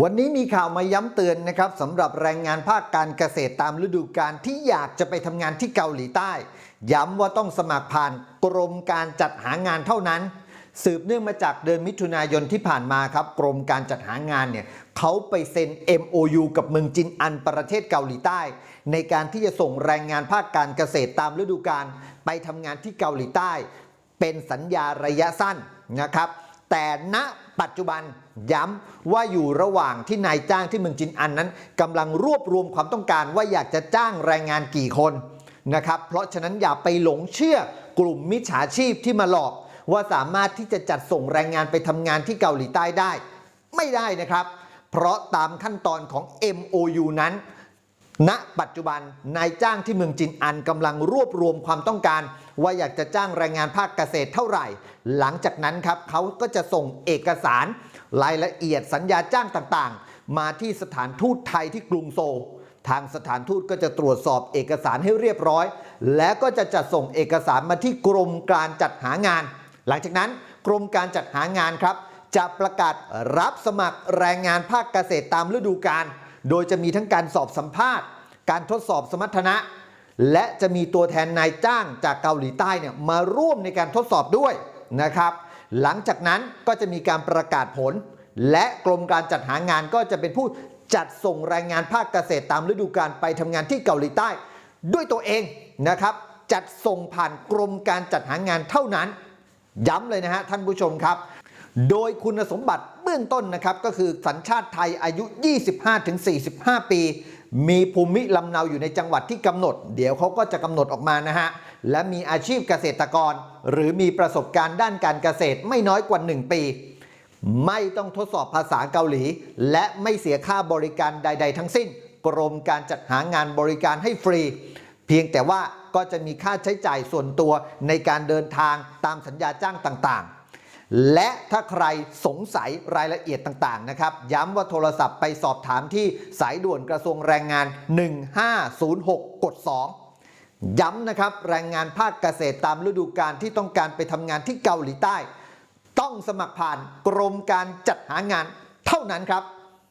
วันนี้มีข่าวมาย้ำเตือนนะครับสำหรับแรงงานภาคการเกษตรตามฤดูกาลที่อยากจะไปทำงานที่เกาหลีใต้ ย้ำว่าต้องสมัครผ่านกรมการจัดหางานเท่านั้น สืบเนื่องมาจากเดือนมิถุนายนที่ผ่านมาครับกรมการจัดหางานเนี่ยเขาไปเซ็น MOU กับเมืองจินอันประเทศเกาหลีใต้ ในการที่จะส่งแรงงานภาคการเกษตรตามฤดูกาลไปทำงานที่เกาหลีใต้ เป็นสัญญาระยะสั้นนะครับ แต่ณปัจจุบันย้ำว่าอยู่ระหว่างที่นายจ้างที่เมืองจินอันนั้นกำลังรวบรวมความต้องการว่าอยากจะจ้างแรงงานกี่คนนะครับ เพราะฉะนั้นอย่าไปหลงเชื่อกลุ่มมิจฉาชีพที่มาหลอก ว่าสามารถที่จะจัดส่งแรงงานไปทำงานที่เกาหลีใต้ได้ ไม่ได้นะครับ เพราะตามขั้นตอนของ MOU นั้น ณปัจจุบันนายจ้างที่เมืองจินอันกำลังรวบรวมความต้องการ ว่าอยากจะจ้างแรงงานภาคเกษตรเท่าไหร่ หลังจากนั้นครับเขาก็จะส่งเอกสาร รายละเอียดสัญญาจ้างต่างๆ มาที่สถานทูตไทยที่กรุงโซลทางสถานทูตก็จะตรวจสอบเอกสารให้เรียบร้อย และก็จะจัดส่งเอกสารมาที่กรมการจัดหางาน หลังจากนั้นกรมการจัดหางานครับ จะประกาศรับสมัครแรงงานภาคเกษตรตามฤดูกาล โดยจะมีทั้งการสอบสัมภาษณ์ การทดสอบสมรรถนะ และจะมีตัวแทนนายจ้างจากเกาหลีใต้เนี่ยมาร่วมในการทดสอบด้วยนะครับ หลังจากนั้นก็จะมีการประกาศผล และกรมการจัดหางานก็จะเป็นผู้จัดส่งแรงงานภาคเกษตรตามฤดูกาลไปทำงานที่เกาหลีใต้ ด้วยตัวเองนะครับจัดส่งผ่านกรมการจัดหางานเท่านั้น ย้ำเลยนะฮะท่านผู้ชมครับ โดยคุณสมบัติเบื้องต้นนะครับก็คือสัญชาติไทยอายุ 25-45 ปี มีภูมิลำเนาอยู่ในจังหวัดที่กำหนด เดี๋ยวเขาก็จะกำหนดออกมานะฮะ และมีอาชีพเกษตรกร หรือมีประสบการณ์ด้านการเกษตรไม่น้อยกว่า 1 ปี ไม่ต้องทดสอบภาษาเกาหลี และไม่เสียค่าบริการใด ๆ ทั้งสิ้น กรมการจัดหางานบริการให้ฟรี เพียงแต่ว่าก็จะมีค่าใช้จ่ายส่วนตัวในการเดินทางตามสัญญาจ้างต่างๆ และถ้าใครสงสัยรายละเอียดต่างๆนะครับ ย้ำว่าโทรศัพท์ไปสอบถามที่สายด่วนกระทรวงแรงงาน 1506 กด 2 ย้ำนะครับ แรงงานภาคเกษตรตามฤดูกาลที่ต้องการไปทำงานที่เกาหลีใต้ ต้องสมัครผ่านกรมการจัดหางานเท่านั้นครับ